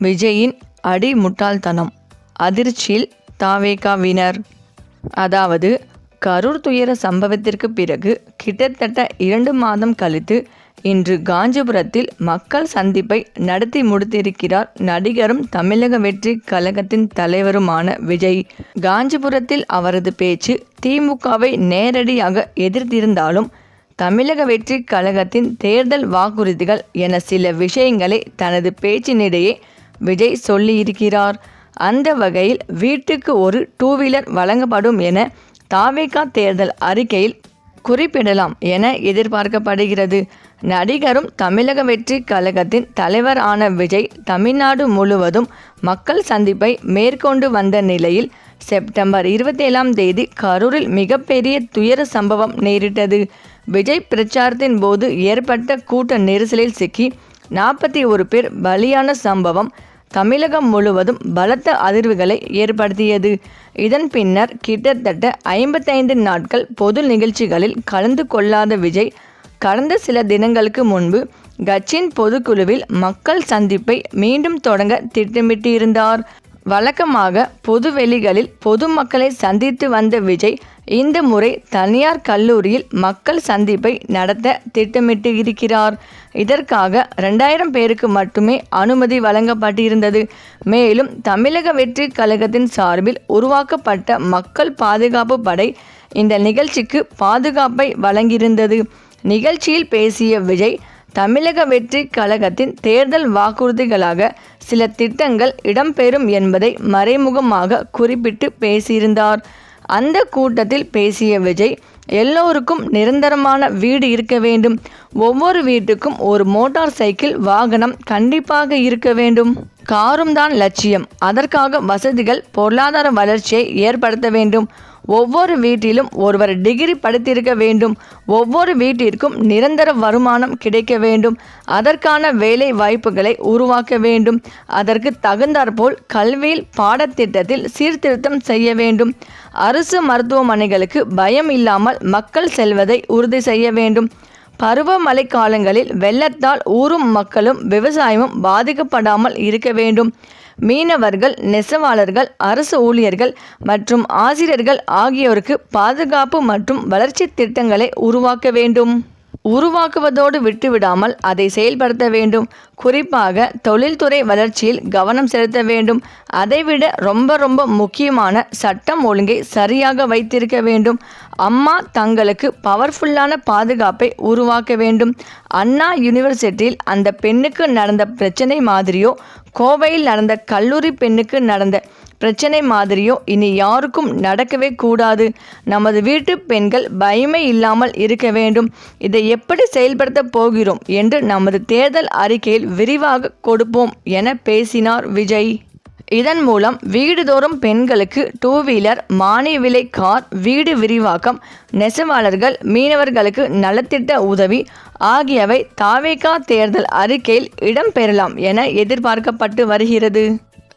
விஜயின் அடி முட்டாள்தனம் அதிர்ச்சியில் தாவேகாவினர். அதாவது கரூர் துயர சம்பவத்திற்கு பிறகு கிட்டத்தட்ட இரண்டு மாதம் கழித்து இன்று காஞ்சிபுரத்தில் மக்கள் சந்திப்பை நடத்தி முடித்திருக்கிறார் நடிகரும் தமிழக வெற்றி கழகத்தின் தலைவருமான விஜய். காஞ்சிபுரத்தில் அவரது பேச்சு திமுகவை நேரடியாக எதிர்த்திருந்தாலும் தமிழக வெற்றி கழகத்தின் தேர்தல் வாக்குறுதிகள் என சில விஷயங்களை தனது பேச்சினிடையே விஜய் சொல்லியிருக்கிறார். அந்த வகையில் வீட்டுக்கு ஒரு டூ வீலர் வழங்கப்படும் என தாவேகா தேர்தல் அறிக்கையில் குறிப்பிடலாம் என எதிர்பார்க்கப்படுகிறது. நடிகரும் தமிழக வெற்றி கழகத்தின் தலைவர் ஆன விஜய் தமிழ்நாடு முழுவதும் மக்கள் சந்திப்பை மேற்கொண்டு வந்த நிலையில் செப்டம்பர் இருபத்தேழாம் தேதி கரூரில் மிகப்பெரிய துயர சம்பவம் நேரிட்டது. விஜய் பிரச்சாரத்தின் போது ஏற்பட்ட கூட்ட நெரிசலில் சிக்கி நாற்பத்தி ஒரு பேர் பலியான சம்பவம் தமிழகம் முழுவதும் பலத்த அதிர்வுகளை ஏற்படுத்தியது. இதன் பின்னர் கிட்டத்தட்ட ஐம்பத்தைந்து நாட்கள் பொது நிகழ்ச்சிகளில் கலந்து கொள்ளாத விஜய் கடந்த சில தினங்களுக்கு முன்பு கட்சியின் பொதுக்குழுவில் மக்கள் சந்திப்பை மீண்டும் தொடங்க திட்டமிட்டிருந்தார். வழக்கமாக பொதுவெளிகளில் பொதுமக்களை சந்தித்து வந்த விஜய் இந்த முறை தனியார் கல்லூரியில் மக்கள் சந்திப்பை நடத்த திட்டமிட்டு இருக்கிறார் இதற்காக ரெண்டாயிரம் பேருக்கு மட்டுமே அனுமதி வழங்கப்பட்டிருந்தது. மேலும் தமிழக வெற்றி கழகத்தின் சார்பில் உருவாக்கப்பட்ட மக்கள் பாதுகாப்பு படை இந்த நிகழ்ச்சிக்கு பாதுகாப்பை வழங்கியிருந்தது. நிகழ்ச்சியில் பேசிய விஜய் தமிழக வெற்றி கழகத்தின் தேர்தல் வாக்குறுதிகளாக சில திட்டங்கள் இடம்பெறும் என்பதை மறைமுகமாக குறிப்பிட்டு பேசியிருந்தார். அந்த கூட்டத்தில் பேசிய விஜய் எல்லோருக்கும் நிரந்தரமான வீடு இருக்க வேண்டும். ஒவ்வொரு வீட்டுக்கும் ஒரு மோட்டார் சைக்கிள் வாகனம் கண்டிப்பாக இருக்க வேண்டும். காரும் தான் லட்சியம். அதற்காக வசதிகள் பொருளாதார வளர்ச்சியை ஏற்படுத்த வேண்டும். ஒவ்வொரு வீட்டிலும் ஒருவர் டிகிரி படித்திருக்க வேண்டும். ஒவ்வொரு வீட்டிற்கும் நிரந்தர வருமானம் கிடைக்க வேண்டும். அதற்கான வேலை வாய்ப்புகளை உருவாக்க வேண்டும். அதற்கு தகுந்தாற்போல் கல்வியில் பாடத்திட்டத்தில் சீர்திருத்தம் செய்ய வேண்டும். அரசு மருத்துவமனைகளுக்கு பயம் இல்லாமல் மக்கள் செல்வதை உறுதி செய்ய வேண்டும். பருவமழை காலங்களில் வெள்ளத்தால் ஊரும் மக்களும் விவசாயமும் பாதிக்கப்படாமல் இருக்க வேண்டும். மீனவர்கள் நெசவாளர்கள் அரசு ஊழியர்கள் மற்றும் ஆசிரியர்கள் ஆகியோருக்கு பாதுகாப்பு மற்றும் வளர்ச்சி திட்டங்களை உருவாக்க வேண்டும். உருவாக்குவதோடு விட்டுவிடாமல் அதை செயல்படுத்த வேண்டும். குறிப்பாக தொழில்துறை வளர்ச்சியில் கவனம் செலுத்த வேண்டும். அதைவிட ரொம்ப ரொம்ப முக்கியமான சட்டம் ஒழுங்கை சரியாக வைத்திருக்க வேண்டும். அம்மா தங்களுக்கு பவர்ஃபுல்லான பாதுகாப்பை உருவாக்க வேண்டும். அண்ணா யூனிவர்சிட்டியில் அந்த பெண்ணுக்கு நடந்த பிரச்சனை மாதிரியோ கோவையில் நடந்த கல்லூரி பெண்ணுக்கு நடந்த பிரச்சனை மாதிரியோ இனி யாருக்கும் நடக்கவே கூடாது. நமது வீட்டு பெண்கள் பயமே இல்லாமல் இருக்க வேண்டும். இதை எப்படி செயல்படுத்த போகிறோம் என்று நமது தேர்தல் அறிக்கையில் விரிவாக கொடுப்போம் என பேசினார் விஜய். இதன் மூலம் வீடுதோறும் பெண்களுக்கு டூ வீலர் மானிய விலை கார் வீடு விரிவாக்கம் நெசவாளர்கள் மீனவர்களுக்கு நலத்திட்ட உதவி ஆகியவை தாவேகா தேர்தல் அறிக்கையில் இடம்பெறலாம் என எதிர்பார்க்கப்பட்டு வருகிறது.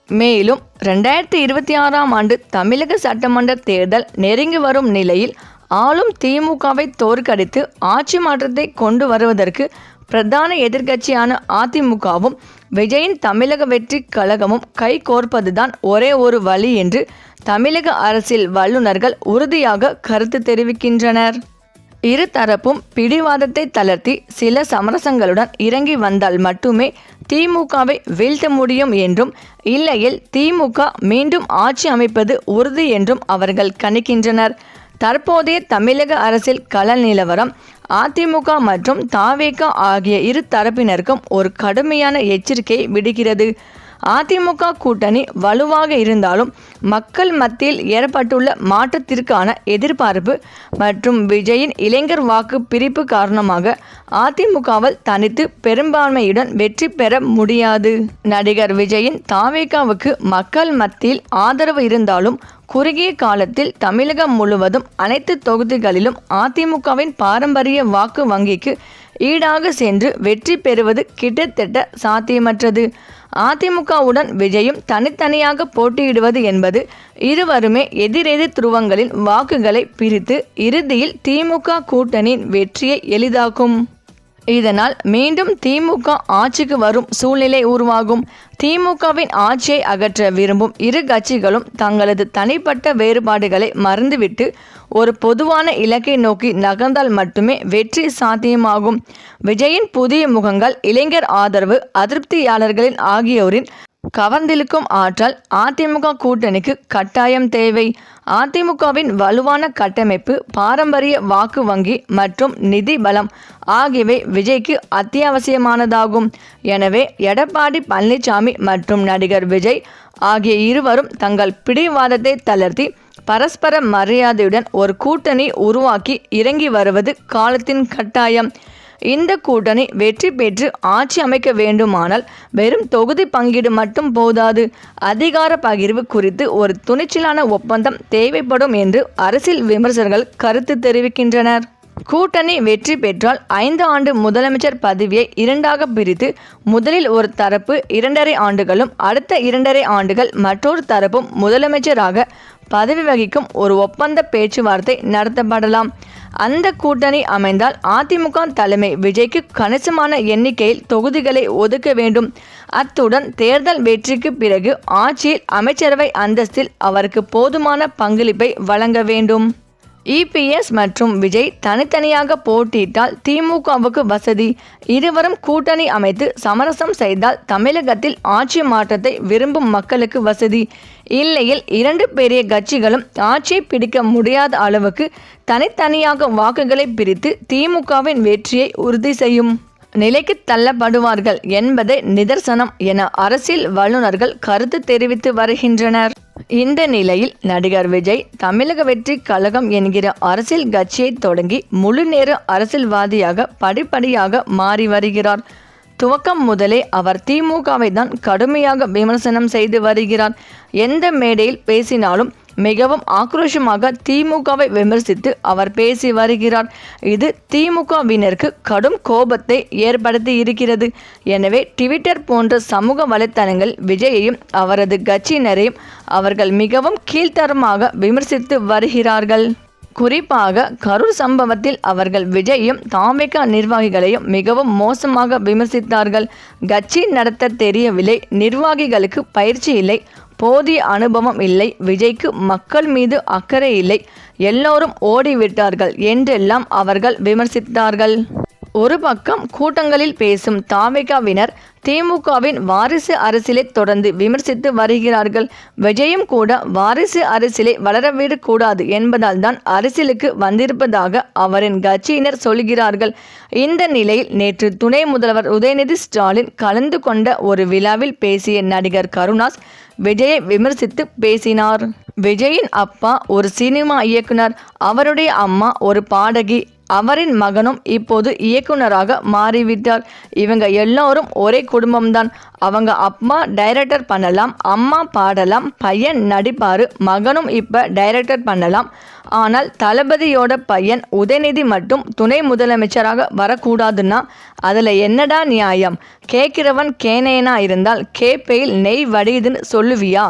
மேலும் ரெண்டாயிரத்தி இருபத்தி ஆறாம் ஆண்டு தமிழக சட்டமன்ற தேர்தல் நெருங்கி வரும் நிலையில் ஆளும் திமுகவை தோற்கடித்து ஆட்சி மாற்றத்தை கொண்டு வருவதற்கு பிரதான எதிர்க்கட்சியான அதிமுகவும் விஜயின் தமிழக வெற்றி கழகமும் கை கோர்ப்பதுதான் ஒரே ஒரு வழி என்று தமிழக அரசியல் வல்லுநர்கள் உறுதியாக கருத்து தெரிவிக்கின்றனர். இரு தரப்பும் பிடிவாதத்தை தளர்த்தி சில சமரசங்களுடன் இறங்கி வந்தால் மட்டுமே திமுகவை வீழ்த்த முடியும் என்றும் இல்லையில் திமுக மீண்டும் ஆட்சி அமைப்பது உறுதி என்றும் அவர்கள் கணிக்கின்றனர். தற்போதைய தமிழக அரசியல் கள நிலவரம் அதிமுக மற்றும் தாவேகா ஆகிய இரு தரப்பினருக்கும் ஒரு கடுமையான எச்சரிக்கையை விடுகிறது அதிமுக கூட்டணி வலுவாக இருந்தாலும் மக்கள் மத்தியில் ஏற்பட்டுள்ள மாற்றத்திற்கான எதிர்பார்ப்பு மற்றும் விஜயின் இளைஞர் வாக்கு பிரிப்பு காரணமாக அதிமுகவால் தனித்து பெரும்பான்மையுடன் வெற்றி பெற முடியாது. நடிகர் விஜயின் தாவேகாவுக்கு மக்கள் மத்தியில் ஆதரவு இருந்தாலும் குறுகிய காலத்தில் தமிழகம் முழுவதும் அனைத்து தொகுதிகளிலும் அதிமுகவின் பாரம்பரிய வாக்கு வங்கிக்கு ஈடாக சென்று வெற்றி பெறுவது கிட்டத்தட்ட சாத்தியமற்றது. அதிமுகவுடன் விஜயும் தனித்தனியாக போட்டியிடுவது என்பது இருவருமே எதிரெதிர் துருவங்களின் வாக்குகளை பிரித்து இறுதியில் திமுக கூட்டணியின் வெற்றியை எளிதாக்கும். இதனால் மீண்டும் திமுக ஆட்சிக்கு வரும் சூழ்நிலை உருவாகும். திமுகவின் ஆட்சியை அகற்ற விரும்பும் இரு கட்சிகளும் தங்களது தனிப்பட்ட வேறுபாடுகளை மறந்துவிட்டு ஒரு பொதுவான இலக்கை நோக்கி நகர்ந்தால் மட்டுமே வெற்றி சாத்தியமாகும். விஜயின் புதிய முகங்கள் இளைஞர் ஆதரவு அதிருப்தியாளர்களின் ஆகியோரின் கவர்ந்திழுக்கும் ஆற்றல் அதிமுக கூட்டணிக்கு கட்டாயம் தேவை. அதிமுகவின் வலுவான கட்டமைப்பு பாரம்பரிய வாக்கு வங்கி மற்றும் நிதி பலம் ஆகியவை விஜய்க்கு அத்தியாவசியமானதாகும். எனவே எடப்பாடி பழனிசாமி மற்றும் நடிகர் விஜய் ஆகிய இருவரும் தங்கள் பிடிவாதத்தை தளர்த்தி பரஸ்பர மரியாதையுடன் ஒரு கூட்டணி உருவாக்கி இறங்கி வருவது காலத்தின் கட்டாயம். இந்த கூட்டணி வெற்றி பெற்று ஆட்சி அமைக்க வேண்டுமானால் வெறும் தொகுதி பங்கீடு மட்டும் போதாது. அதிகார பகிர்வு குறித்து ஒரு துணிச்சலான ஒப்பந்தம் தேவைப்படும் என்று அரசியல் விமர்சகர்கள் கருத்து தெரிவிக்கின்றனர். கூட்டணி வெற்றி பெற்றால் ஐந்து ஆண்டு முதலமைச்சர் பதவியை இரண்டாக பிரித்து முதலில் ஒரு தரப்பு இரண்டரை ஆண்டுகளும் அடுத்த இரண்டரை ஆண்டுகள் மற்றொரு தரப்பும் முதலமைச்சராக பதவி வகிக்கும் ஒரு ஒப்பந்த பேச்சுவார்த்தை நடத்தப்படலாம். அந்த கூட்டணி அமைந்தால் அதிமுக தலைமை விஜய்க்கு கணிசமான எண்ணிக்கையில் தொகுதிகளை ஒதுக்க வேண்டும். அத்துடன் தேர்தல் வெற்றிக்கு பிறகு ஆட்சியில் அமைச்சரவை அந்தஸ்தில் அவருக்கு போதுமான பங்களிப்பை வழங்க வேண்டும். இபிஎஸ் மற்றும் விஜய் தனித்தனியாக போட்டியிட்டால் திமுகவுக்கு வசதி. இருவரும் கூட்டணி அமைத்து சமரசம் செய்தால் தமிழகத்தில் ஆட்சி மாற்றத்தை விரும்பும் மக்களுக்கு வசதி. இல்லையில் இரண்டு பெரிய கட்சிகளும் ஆட்சியை பிடிக்க முடியாத அளவுக்கு தனித்தனியாக வாக்குகளை பிரித்து திமுகவின் வெற்றியை உறுதி செய்யும். நிலைக்கு தள்ளப்படுவார்கள் என்பதை நிதர்சனம் என அரசியல் வல்லுநர்கள் கருத்து தெரிவித்து வருகின்றனர். இந்த நிலையில் நடிகர் விஜய் தமிழக வெற்றி கழகம் என்கிற அரசியல் கட்சியை தொடங்கி முழு நேர அரசியல்வாதியாக படிப்படியாக மாறி வருகிறார். துவக்கம் முதலே அவர் திமுகவை தான் கடுமையாக விமர்சனம் செய்து வருகிறார். எந்த மேடையில் பேசினாலும் மிகவும் ஆக்ரோஷமாக திமுகவை விமர்சித்து அவர் பேசி வருகிறார். இது திமுகவினருக்கு கடும் கோபத்தை ஏற்படுத்தி இருக்கிறது. எனவே ட்விட்டர் போன்ற சமூக வலைத்தளங்கள் விஜயையும் அவரது கட்சியினரையும் அவர்கள் மிகவும் கீழ்த்தரமாக விமர்சித்து வருகிறார்கள். குறிப்பாக கரூர் சம்பவத்தில் அவர்கள் விஜயும் தாமிக நிர்வாகிகளையும் மிகவும் மோசமாக விமர்சித்தார்கள். கட்சி நடத்த தெரியவில்லை. நிர்வாகிகளுக்கு பயிற்சி இல்லை. போதிய அனுபவம் இல்லை. விஜய்க்கு மக்கள் மீது அக்கறை இல்லை. எல்லோரும் ஓடிவிட்டார்கள். என்றெல்லாம் அவர்கள் விமர்சித்தார்கள். ஒரு பக்கம் கூட்டங்களில் பேசும் தாமிகாவினர் திமுகவின் வாரிசு அரசியலை தொடர்ந்து விமர்சித்து வருகிறார்கள். விஜயும் கூட வாரிசு அரசியலை வளரவிடக்கூடாது என்பதால் தான் அரசியலுக்கு வந்திருப்பதாக அவரின் கட்சியினர் சொல்கிறார்கள். இந்த நிலையில் நேற்று துணை முதல்வர் உதயநிதி ஸ்டாலின் கலந்து கொண்ட ஒரு விழாவில் பேசிய நடிகர் கருணாஸ் விஜயை விமர்சித்து பேசினார். விஜயின் அப்பா ஒரு சினிமா இயக்குனர். அவருடைய அம்மா ஒரு பாடகி. அவரின் மகனும் இப்போது இயக்குனராக மாறிவிட்டார் இவங்க எல்லோரும் ஒரே குடும்பம்தான். அவங்க அப்பா டைரக்டர் பண்ணலாம் அம்மா பாடலாம் பையன் நடிப்பார் மகனும் இப்போ டைரக்டர் பண்ணலாம். ஆனால் தளபதியோட பையன் உதயநிதி மட்டும் துணை முதலமைச்சராக வரக்கூடாதுன்னா அதில் என்னடா நியாயம்? கேட்கிறவன் கேனேனா இருந்தால் கேப்பையில் நெய் வடியுதுன்னு சொல்லுவியா?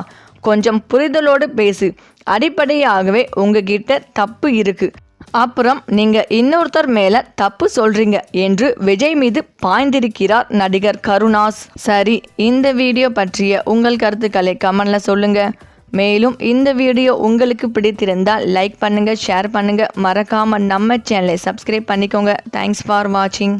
கொஞ்சம் புரிதலோடு பேசு. அடிப்படையாகவே உங்ககிட்ட தப்பு இருக்குது அப்புறம் நீங்க இன்னொருத்தர் மேல தப்பு சொல்றீங்க என்று விஜய் மீது பாய்ந்திருக்கிறார் நடிகர் கருணாஸ். சரி இந்த வீடியோ பற்றிய உங்கள் கருத்துக்களை கமெண்ட்ல சொல்லுங்க. மேலும் இந்த வீடியோ உங்களுக்கு பிடித்திருந்தால் லைக் பண்ணுங்க ஷேர் பண்ணுங்க. மறக்காம நம்ம சேனலை சப்ஸ்கிரைப் பண்ணிக்கோங்க. தேங்க்ஸ் ஃபார் வாட்சிங்